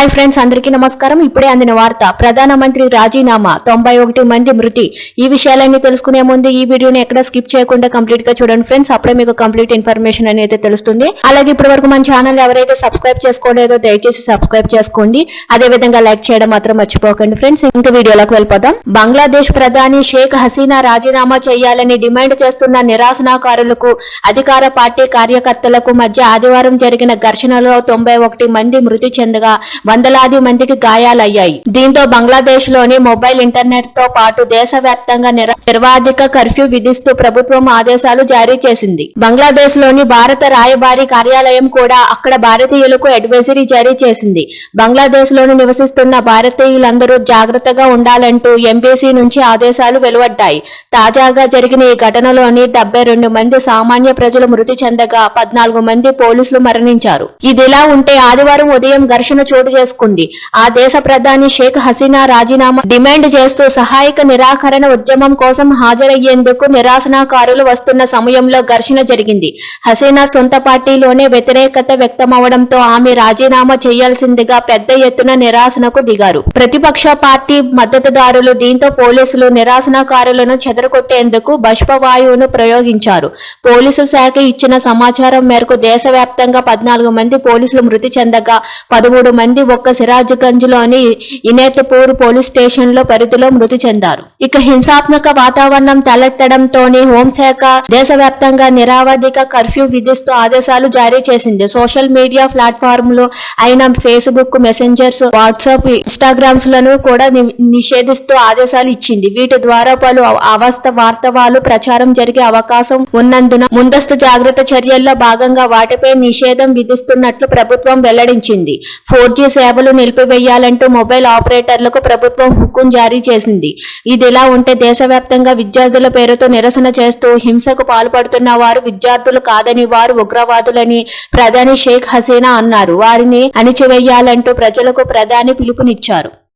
Hi friends అందరికీ నమస్కారం. ఇప్పుడే అందిన వార్త ప్రధానమంత్రి రాజీనామా తొంభై ఒకటి మంది మృతి. ఈ విషయాలన్నీ తెలుసుకునే ముందు ఈ వీడియోని ఎక్కడ స్కిప్ చేయకుండా కంప్లీట్గా చూడండి ఫ్రెండ్స్. అప్పుడే మీకు కంప్లీట్ ఇన్ఫర్మేషన్ అనేది తెలుస్తుంది. అలాగే ఇప్పటి వరకు మన ఛానల్ ఎవరైతే సబ్స్క్రైబ్ చేసుకోలేదో దయచేసి సబ్స్క్రైబ్ చేసుకోండి. అదే విధంగా లైక్ చేయడం మాత్రం మర్చిపోకండి ఫ్రెండ్స్. ఇంకా వీడియోలోకి వెళ్ళిపోదాం. బంగ్లాదేశ్ ప్రధాని షేక్ హసీనా రాజీనామా చేయాలని డిమాండ్ చేస్తున్న నిరాశనాకారులకు అధికార పార్టీ కార్యకర్తలకు మధ్య ఆదివారం జరిగిన ఘర్షణలో తొంభై ఒకటి మంది మృతి చెందగా వందలాది మందికి గాయాలయ్యాయి. దీంతో బంగ్లాదేశ్లోని మొబైల్ ఇంటర్నెట్తో పాటు దేశవ్యాప్తంగా నిర- నిర్వాధిక కర్ఫ్యూ విధిస్తూ ప్రభుత్వం ఆదేశాలు జారీ చేసింది. బంగ్లాదేశ్లోని భారత రాయబారి కార్యాలయం కూడా అక్కడ భారతీయులకు అడ్వైజరీ జారీ చేసింది. బంగ్లాదేశ్లోని నివసిస్తున్న భారతీయులందరూ జాగ్రత్తగా ఉండాలంటూ ఎంబీసీ నుంచి ఆదేశాలు వెలువడ్డాయి. తాజాగా జరిగిన ఈ ఘటనలోని డెబ్బై రెండు మంది సామాన్య ప్రజలు మృతి చెందగా పద్నాలుగు మంది పోలీసులు మరణించారు. ఇదిలా ఉంటే ఆదివారం ఉదయం ఘర్షణ చోటు చేసుకుంది ఆ దేశ ప్రధాని షేక్ హసీనా రాజీనామా డిమాండ్ చేస్తూ సహాయక నిరాకరణ ఉద్యమం కోసం హాజరయ్యేందుకు నిరాశనాకారులు వస్తున్న సమయంలో ఘర్షణ జరిగింది. హసీనా సొంత పార్టీలోనే వ్యతిరేకత వ్యక్తమవడంతో ఆమె రాజీనామా చేయాల్సిందిగా పెద్ద ఎత్తున నిరాశనకు దిగారు. ప్రతిపక్ష పార్టీ మద్దతుదారులు దీంతో పోలీసులు నిరాశనకారులను చెదరగొట్టేందుకు బష్పవాయువును ప్రయోగించారు. పోలీసు శాఖ ఇచ్చిన సమాచారం మేరకు దేశవ్యాప్తంగా పద్నాలుగు మంది పోలీసులు మృతి చెందగా పదమూడు మంది ఒక్క సిరాజ్గంజ్లోని ఇనేతపూర్ పోలీస్ స్టేషన్లో పరిధిలో మృతి చెందారు. ఇక హింసాత్మక వాతావరణం తలెట్టడంతోనే హోంశాఖ దేశవ్యాప్తంగా నిరావధిక కర్ఫ్యూ విధిస్తూ ఆదేశాలు జారీ చేసింది. సోషల్ మీడియా ప్లాట్ఫామ్లు అయిన ఫేస్బుక్ మెసెంజర్స్ వాట్సాప్ ఇన్స్టాగ్రామ్స్లను కూడా నిషేధిస్తూ ఆదేశాలు ఇచ్చింది. వీటి ద్వారా పలు అవస్థ వార్తవాలు ప్రచారం జరిగే అవకాశం ఉన్నందున ముందస్తు జాగ్రత్త చర్యల్లో భాగంగా వాటిపై నిషేధం విధిస్తున్నట్లు ప్రభుత్వం వెల్లడించింది. ఫోర్ జీ సేవలు నిలిపివేయాలంటూ మొబైల్ ఆపరేటర్లకు ప్రభుత్వం హుక్కుం జారీ చేసింది. ఇదిలా ఉంటే దేశవ్యాప్తంగా విద్యార్థుల పేరుతో నిరసన చేస్తూ హింసకు పాల్పడుతున్న వారు విద్యార్థులు కాదని వారు ఉగ్రవాదులని ప్రధాని షేక్ హసీనా అన్నారు. వారిని అణిచివేయాలంటూ ప్రజలకు ప్రధాని పిలుపునిచ్చారు.